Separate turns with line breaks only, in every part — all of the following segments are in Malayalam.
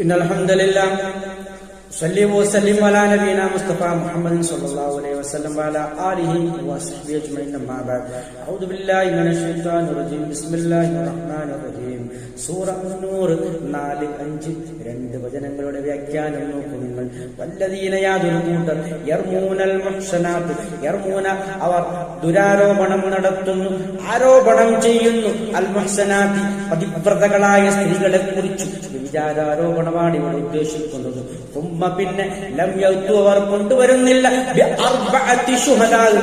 إن الحمد لله صلي وسلم على نبينا مصطفى محمد صلى الله عليه وسلم وعلى آله وصحبه أجمعين أما بعد أعوذ بالله من الشيطان الرجيم بسم الله الرحمن الرحيم സൂറ നൂറ് നാല് അഞ്ച് രണ്ട് വചനങ്ങളുടെ വ്യാഖ്യാനം നോക്കൂ നിങ്ങൾ വല്ലതീന യാതൊരു കൂട്ടർ യർമൂനൽ മുഹ്സനാത്ത് യർമൂന അവർ ദുരാരോപണം നടത്തുന്നു ആരോപണം ചെയ്യുന്നു അൽ മുഹ്സനാത്തി പതിവ്രതകളായ സ്ത്രീകളെ കുറിച്ച് വിചാരാരോപണമാണ് ഇവിടെ ഉദ്ദേശിക്കുന്നത് ഉമ്മ പിന്നെ യൗത്തു അവർ കൊണ്ടുവരുന്നില്ല.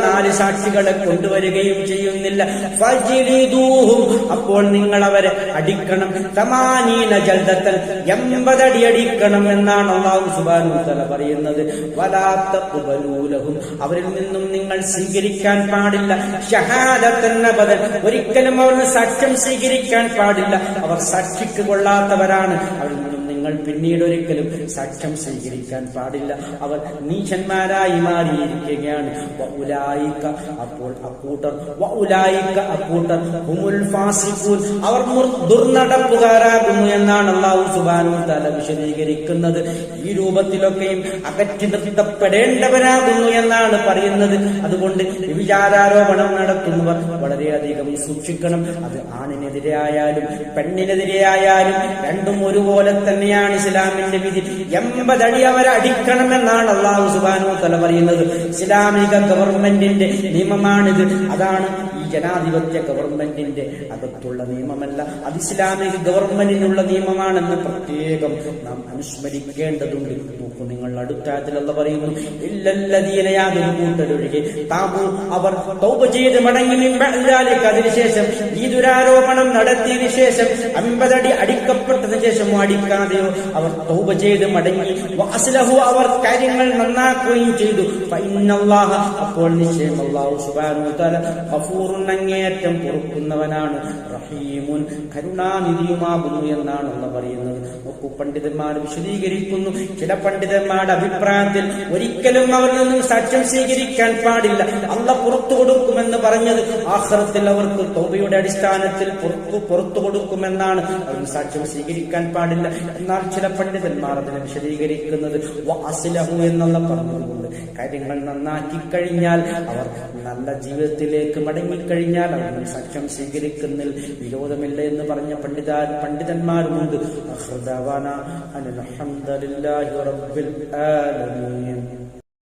നാല് സാക്ഷികളെ കൊണ്ടുവരികയും ചെയ്യുന്നില്ല. അപ്പോൾ നിങ്ങൾ അവരെ അടിക്കണം. തമാനീന ജൽദത്തൽ എൺപതടി അടിക്കണം എന്നാണ് അള്ളാഹു സുബ്ഹാനഹു വതആല പറയുന്നത്. വലാത്ത ഉപനൂലവും അവരിൽ നിന്നും നിങ്ങൾ സ്വീകരിക്കാൻ പാടില്ല. ബദൽ ഒരിക്കലും അവർ സാക്ഷ്യം സ്വീകരിക്കാൻ പാടില്ല. അവർ സാക്ഷിക്ക് കൊള്ളാത്തവരാണ്. അവരിൽ നിന്നും നിങ്ങൾ പിന്നീട് ഒരിക്കലും സാക്ഷ്യം സ്വീകരിക്കാൻ പാടില്ല. അവർ നീചന്മാരായി മാറിയിരിക്കുകയാണ്. അപ്പോൾ അക്കൂട്ടർ അക്കൂട്ടർ അവർ ദുർനടപ്പുകാരാകുന്നു എന്നാണ് അള്ളാഹു സുബാനു തല വിശദീകരിക്കുന്നത്. ഈ രൂപത്തിലൊക്കെയും അകറ്റി നിർത്തപ്പെടേണ്ടവരാകുന്നു എന്നാണ് പറയുന്നത്. അതുകൊണ്ട് വിചാരാരോപണം നടത്തുന്നവർ വളരെയധികം സൂക്ഷിക്കണം. അത് ആണിനെതിരെ ആയാലും പെണ്ണിനെതിരെ ആയാലും രണ്ടും ഒരുപോലെ തന്നെയാണ് ഇസ്ലാമിന്റെ വിധി. എൺപതടി അവരെ അടിക്കണമെന്നാണ് അള്ളാഹു സുബാനു തല പറയുന്നത്. ഇസ്ലാമിക ഗവൺമെന്റിന്റെ നിയമമാണിത്. അതാണ് ജനാധിപത്യ ഗവൺമെന്റിന്റെ അകത്തുള്ള നിയമമല്ല. അത് ഇസ്ലാമിക ഗവൺമെന്റിനുള്ള നിയമമാണെന്ന് പ്രത്യേകം നാം അനുസ്മരിക്കേണ്ടതുണ്ട്. നോക്കൂ നിങ്ങൾ അടുത്തായത്തിലുള്ള പറയുന്നു ഇല്ലല്ലതീന യാതൊരു താപു അവർ ചെയ്ത് മടങ്ങി അതിനുശേഷം ഈ ദുരാരോപണം നടത്തിയതിനു ശേഷം അമ്പതടി അടിക്കപ്പെട്ടതിനു ശേഷമോ അടിക്കാതെയോ അവർ തൗപ ചെയ്ത് മടങ്ങി. വാസ്ലഹു അവർ കാര്യങ്ങൾ നന്നാക്കുകയും ചെയ്തു. അപ്പോൾ നിശ്ചയം അല്ലാഹു സുബ്ഹാനഹു വതആല അങ്ങേയറ്റം പൊറുക്കുന്നവനാണ് റഹീമുൻ. കരുണാനിധിയുമാകുന്നു എന്നാണ് അള്ള പറയുന്നത്. നോക്കൂ പണ്ഡിതന്മാർ വിശദീകരിക്കുന്നു. ചില പണ്ഡിതന്മാരുടെ അഭിപ്രായത്തിൽ ഒരിക്കലും അവരിൽ നിന്നും സാക്ഷ്യം സ്വീകരിക്കാൻ പാടില്ല. അല്ല പുറത്തു കൊടുക്കുമെന്ന് പറഞ്ഞത് ആഹ്റത്തിൽ അവർക്ക് തോബയുടെ അടിസ്ഥാനത്തിൽ പുറത്തു പുറത്തു കൊടുക്കുമെന്നാണ് അവർ സാക്ഷ്യം സ്വീകരിക്കാൻ പാടില്ല. എന്നാൽ ചില പണ്ഡിതന്മാർ അതിനെ വിശദീകരിക്കുന്നത് വാസിലഹു എന്നുള്ള പറഞ്ഞുകൊണ്ട്. കാര്യങ്ങൾ നന്നാക്കി കഴിഞ്ഞാൽ അവർ നല്ല ജീവിതത്തിലേക്ക് മടങ്ങിക്കഴിഞ്ഞാൽ അവർ സഖ്യം സ്വീകരിക്കുന്നതിൽ വിരോധമില്ല എന്ന് പറഞ്ഞ പണ്ഡിത പണ്ഡിതന്മാരുമുണ്ട്. അഹ്ദവാന അനിൽ റബ്ബിൽ ആലമീൻ.